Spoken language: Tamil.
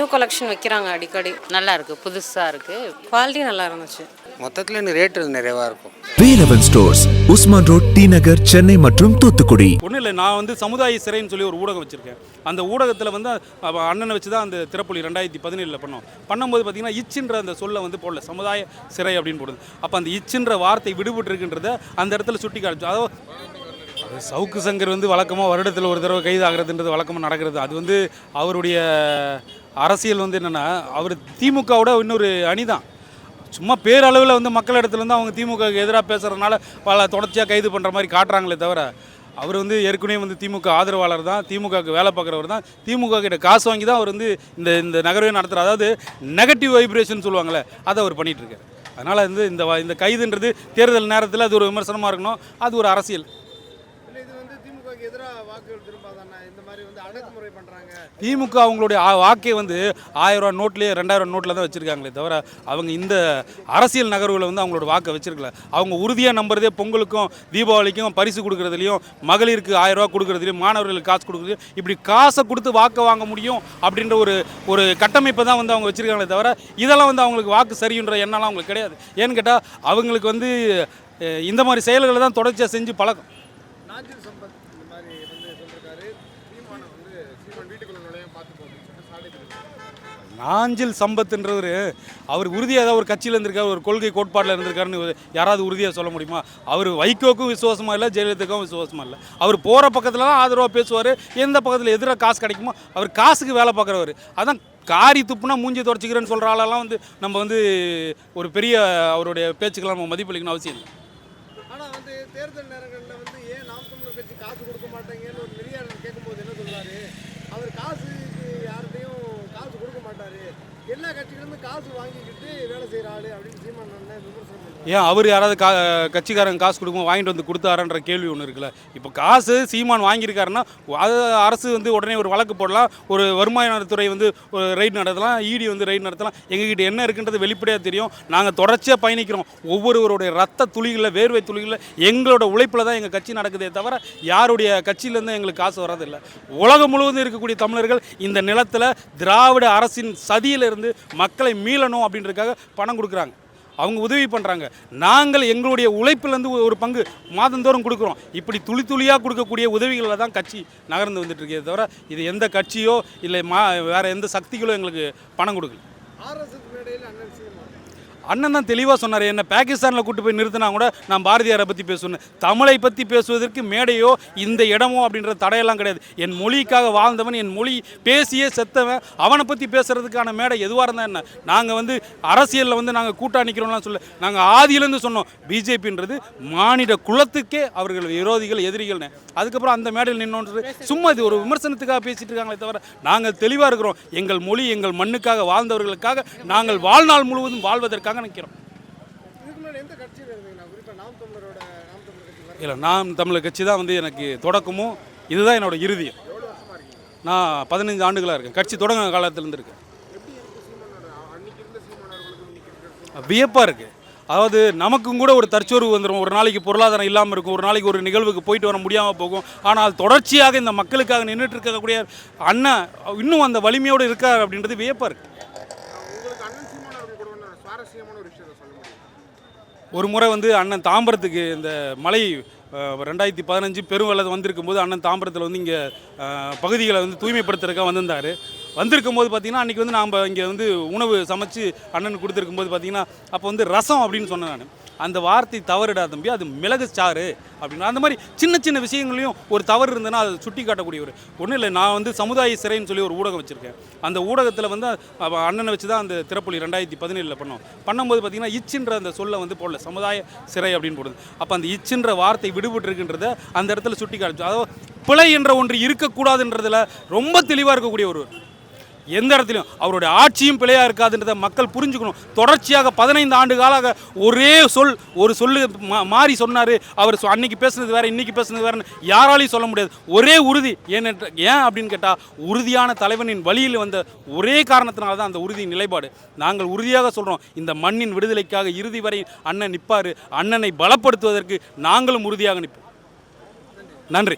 நியூ கலெக்ஷன் வைக்கிறாங்க அடிக்கடி. நல்லா இருக்கு புதுசா இருக்கு. குவாலிட்டி நல்லா இருந்துச்சு. மொத்தத்தில் இன்னும் ரேட்டு நிறைவாக இருக்கும். Velavan stores Usman road T Nagar Chennai மற்றும் தூத்துக்குடி. ஒன்றும் இல்லை நான் வந்து சமுதாய சிறைன்னு சொல்லி ஒரு ஊடகம் வச்சுருக்கேன். அந்த ஊடகத்தில் வந்து அண்ணனை வச்சு தான் அந்த திறப்புலி ரெண்டாயிரத்தி பதினேழில் பண்ணோம். பண்ணும்போது பார்த்தீங்கன்னா இச்சுன்ற அந்த சொல்லை வந்து போடல. சமுதாய சிறை அப்படின்னு போடுது. அப்போ அந்த இச்சுன்ற வார்த்தை விடுபட்டு இருக்குன்றத அந்த இடத்துல சுட்டி காமிச்சு அதாவது அது சவுக்கு சங்கர் வந்து வழக்கமாக வருடத்தில் ஒரு தடவை கைது ஆகிறதுன்றது வழக்கமாக நடக்கிறது. அது வந்து அவருடைய அரசியல் வந்து என்னென்னா அவர் திமுகவோட இன்னொரு அணி தான் சும்மா பேரளவில் வந்து மக்கள் இடத்துல வந்து அவங்க திமுகவுக்கு எதிராக பேசுகிறதுனால பல தொடர்ச்சியாக கைது பண்ணுற மாதிரி காட்டுறாங்களே தவிர அவர் வந்து ஏற்கனவே வந்து திமுக ஆதரவாளர் தான் திமுகவுக்கு வேலை பார்க்குறவர் தான். திமுக கிட்ட காசு வாங்கி தான் அவர் வந்து இந்த இந்த நகரவே நடத்துகிறார் அதாவது நெகட்டிவ் வைப்ரேஷன் சொல்லுவாங்கள்ல அதை அவர் பண்ணிகிட்ருக்காரு அதனால் வந்து இந்த வ- இந்த கைதுன்றது தேர்தல் நேரத்தில் அது ஒரு விமர்சனமாக இருக்கணும். அது ஒரு அரசியல். திமுகவுக்கு எதிராக வாக்குகள் திரும்பாதானே? இந்த மாதிரி வந்து அடக்குமுறை பண்ணுறாங்க திமுக அவங்களுடைய வாக்கை வாக்கே வந்து ஆயிரம் ரூபா நோட்லேயே ரெண்டாயிரம் நோட்டில் தான் வச்சுருக்காங்களே தவிர அவங்க இந்த அரசியல் நகர்வுகளை வந்து அவங்களோட வாக்கை வச்சிருக்கல. அவங்க உறுதியாக நம்புறதே பொங்கலுக்கும் தீபாவளிக்கும் பரிசு கொடுக்குறதுலையும் மகளிருக்கு ஆயிரம் ரூபா கொடுக்குறதுலையும் மாணவர்களுக்கு காசு கொடுக்குறதுலையும் இப்படி காசை கொடுத்து வாக்கை வாங்க முடியும் அப்படின்ற ஒரு ஒரு கட்டமைப்பை தான் வந்து அவங்க வச்சுருக்காங்களே தவிர இதெல்லாம் வந்து அவங்களுக்கு வாக்கு சரின்ற எண்ணெல்லாம் அவங்களுக்கு கிடையாது. ஏன்னு கேட்டால் அவங்களுக்கு வந்து இந்த மாதிரி செயல்களை தான் தொடர்ச்சியாக செஞ்சு பழக்கம். நாஞ்சில் சம்பத் இந்த மாதிரி வந்து சொல்லிருக்காரு. சீமானை வந்து சீமான் வீட்டுக்குள்ள நுழைய பார்த்து போகணும் நாஞ்சில் சம்பத்துன்றவர் அவர் உறுதியாக ஏதாவது ஒரு கட்சியில் இருந்திருக்காரு ஒரு கொள்கை கோட்பாட்டில் இருந்திருக்காருன்னு யாராவது உறுதியாக சொல்ல முடியுமா? அவர் வைகோக்கும் விசுவாசமாக இல்லை ஜெயலலிதாக்கும் விசுவாசமாக இல்லை. அவர் போகிற பக்கத்தில் தான் ஆதரவாக பேசுவார் எந்த பக்கத்தில் எதிராக காசு கிடைக்குமோ அவர் காசுக்கு வேலை பார்க்குறவர். அதான் காரி துப்புனா மூஞ்சி துடைச்சிக்கிறேன்னு சொல்கிற ஆளெல்லாம் வந்து நம்ம வந்து ஒரு பெரிய அவருடைய பேச்சுக்கெல்லாம் நம்ம மதிப்பளிக்கணும் அவசியம் இல்லை. தேர்தல் நேரங்களில் வந்து ஏன் நாம் தமிழர் கட்சி காசு கொடுக்க மாட்டேங்கன்னு ஒரு நெறியாளர் கேட்கும்போது என்ன சொல்கிறாரு அவர் காசுக்கு யார்கிட்டையும் காசு கொடுக்க மாட்டார். எல்லா கட்சிகளும் காசு வாங்கிக்கிட்டு வேலை செய்கிற ஆள் அப்படின்னு சீமான் விமர்சனம் ஏன் அவர் யாராவது கா கட்சிக்காரங்க காசு கொடுக்கும் வாங்கிட்டு வந்து கொடுத்தாரன்ற கேள்வி ஒன்று இருக்குல்ல. இப்போ காசு சீமான் வாங்கியிருக்காருன்னா அது அரசு வந்து உடனே ஒரு வழக்கு போடலாம் ஒரு வருமானத்துறை வந்து ஒரு ரைடு நடத்தலாம் இடி வந்து ரைட் நடத்தலாம். எங்ககிட்ட என்ன இருக்குன்றது வெளிப்படையாக தெரியும். நாங்கள் தொடர்ச்சியாக பயணிக்கிறோம். ஒவ்வொருவருடைய ரத்த துளிகளில் வேர்வை துளிகளில் எங்களோட உழைப்பில் தான் எங்கள் கட்சி நடக்குதே தவிர யாருடைய கட்சியிலேருந்து எங்களுக்கு காசு வர்றதில்லை. உலகம் முழுவதும் இருக்கக்கூடிய தமிழர்கள் இந்த நிலத்தில் திராவிட அரசின் சதியில் இருந்து சதியிலிருந்து மக்களை மீளணும் அப்படின்றதுக்காக பணம் கொடுக்குறாங்க. அவங்க உதவி பண்ணுறாங்க நாங்கள் எங்களுடைய உழைப்பிலேருந்து ஒரு பங்கு மாதந்தோறும் கொடுக்குறோம். இப்படி துளி துளியாக கொடுக்கக்கூடிய உதவிகளில் தான் கட்சி நகர்ந்து வந்துட்டு இருக்கே தவிர இது எந்த கட்சியோ இல்லை மா வேறு எந்த சக்திகளோ எங்களுக்கு பணம் கொடுக்கல. ஆர்எஸ்எஸ் மேடையில் அண்ணன் தான் தெளிவாக சொன்னார் என்ன பாகிஸ்தானில் கூட்டு போய் நிறுத்தினா கூட நான் பாரதியாரை பற்றி பேசுவேன் தமிழை பற்றி பேசுவதற்கு மேடையோ இந்த இடமோ அப்படின்ற தடையெல்லாம் கிடையாது. என் மொழிக்காக வாழ்ந்தவன் என் மொழி பேசியே செத்தவன். அவனை பற்றி பேசுகிறதுக்கான மேடை எதுவாக இருந்தால் என்ன? நாங்கள் வந்து அரசியலில் வந்து நாங்கள் கூட்டாக நிற்கிறோம்லாம் சொல்ல நாங்கள் ஆதியிலேருந்து சொன்னோம் பிஜேபின்றது மானிட குலத்துக்கே அவர்கள் விரோதிகள் எதிரிகள்னு. அதுக்கப்புறம் அந்த மேடையில் நின்னோன்றது. சும்மா இது ஒரு விமர்சனத்துக்காக பேசிட்டு இருக்காங்களே தவிர நாங்கள் தெளிவாக இருக்கிறோம். எங்கள் மொழி எங்கள் மண்ணுக்காக வாழ்ந்தவர்களுக்காக நாங்கள் வாழ்நாள் முழுவதும் வாழ்வதற்காக இருந்தீங்கன்னா குறிப்பாக நாம் தமிழர் கட்சி இல்லை தான் வந்து எனக்கு தொடக்கமும் இதுதான் என்னோட இறுதியம். நான் பதினஞ்சு ஆண்டுகளாக இருக்கேன். கட்சி தொடங்க காலத்திலேருந்து இருக்கேன். வியப்பாக இருக்குது அதாவது நமக்கும் கூட ஒரு தற்சோர்வு வந்துடும் ஒரு நாளைக்கு பொருளாதாரம் இல்லாமல் இருக்கும். ஒரு நாளைக்கு ஒரு நிகழ்வுக்கு போயிட்டு வர முடியாமல் போகும். ஆனால் தொடர்ச்சியாக இந்த மக்களுக்காக நின்றுட்டு இருக்கக்கூடிய அண்ணன் இன்னும் அந்த வலிமையோடு இருக்கார் அப்படின்றது வியப்பாக இருக்குது உங்களுக்கு அண்ணன் சீமான் அவர்கள் கூட ஒன்று சுவாரஸ்யமான ஒரு விஷயத்தை சொல்ல முடியும்? ஒரு முறை வந்து அண்ணன் தாம்பரத்துக்கு இந்த மலை ரெண்டாயிரத்தி பதினஞ்சு பெருவெள்ளம் வந்திருக்கும் போது அண்ணன் தாம்பரத்தில் வந்து இங்கே பகுதிகளை வந்து தூய்மைப்படுத்துறதுக்காக வந்திருந்தார். வந்திருக்கும் போது பார்த்தீங்கன்னா அன்றைக்கி வந்து நாம் இங்கே வந்து உணவு சமைச்சு அண்ணன் கொடுத்துருக்கும் போது பார்த்திங்கன்னா அப்போ வந்து ரசம் அப்படின்னு சொன்னேன் நான். அந்த வார்த்தை தவறுடா தம்பி அது மிளகு சாறு அப்படின்னா அந்த மாதிரி சின்ன சின்ன விஷயங்களையும் ஒரு தவறு இருந்ததுன்னா அதை சுட்டி காட்டக்கூடிய ஒரு ஒன்றும் இல்லை நான் வந்து சமுதாய சிறைன்னு சொல்லி ஒரு ஊடகம் வச்சுருக்கேன். அந்த ஊடகத்தில் வந்து அண்ணனை வச்சு தான் அந்த திறப்புலி ரெண்டாயிரத்தி பதினேழில் பண்ணோம். பண்ணும்போது பார்த்திங்கன்னா இச்சுன்ற அந்த சொல்லை வந்து போடல சமுதாய சிறை அப்படின்னு போடுது. அப்போ அந்த இச்சுன்ற வார்த்தை விடுபட்டுருக்குன்றத அந்த இடத்துல சுட்டி காமிச்சு அதாவது பிழை என்ற ஒன்று இருக்கக்கூடாதுன்றதில் ரொம்ப தெளிவாக இருக்கக்கூடிய ஒருவர் எந்த இடத்துலையும். அவருடைய ஆட்சியும் பிழையாக இருக்காதுன்றதை மக்கள் புரிஞ்சுக்கணும். தொடர்ச்சியாக பதினைந்து ஆண்டு காலாக ஒரே சொல் ஒரு சொல்லு மா- மாறி சொன்னார். அவர் அன்னைக்கு பேசுனது வேற இன்னைக்கு பேசுனது வேறன்னு யாராலையும் சொல்ல முடியாது. ஒரே உறுதி. ஏனென்ற ஏன் அப்படின்னு கேட்டால் உறுதியான தலைவனின் வழியில் வந்த ஒரே காரணத்தினால தான் அந்த உறுதி நிலைப்பாடு. நாங்கள் உறுதியாக சொல்கிறோம் இந்த மண்ணின் விடுதலைக்காக இறுதி வரை அண்ணன் நிற்பார் அண்ணனை பலப்படுத்துவதற்கு நாங்களும் உறுதியாக நிற்போம் நன்றி.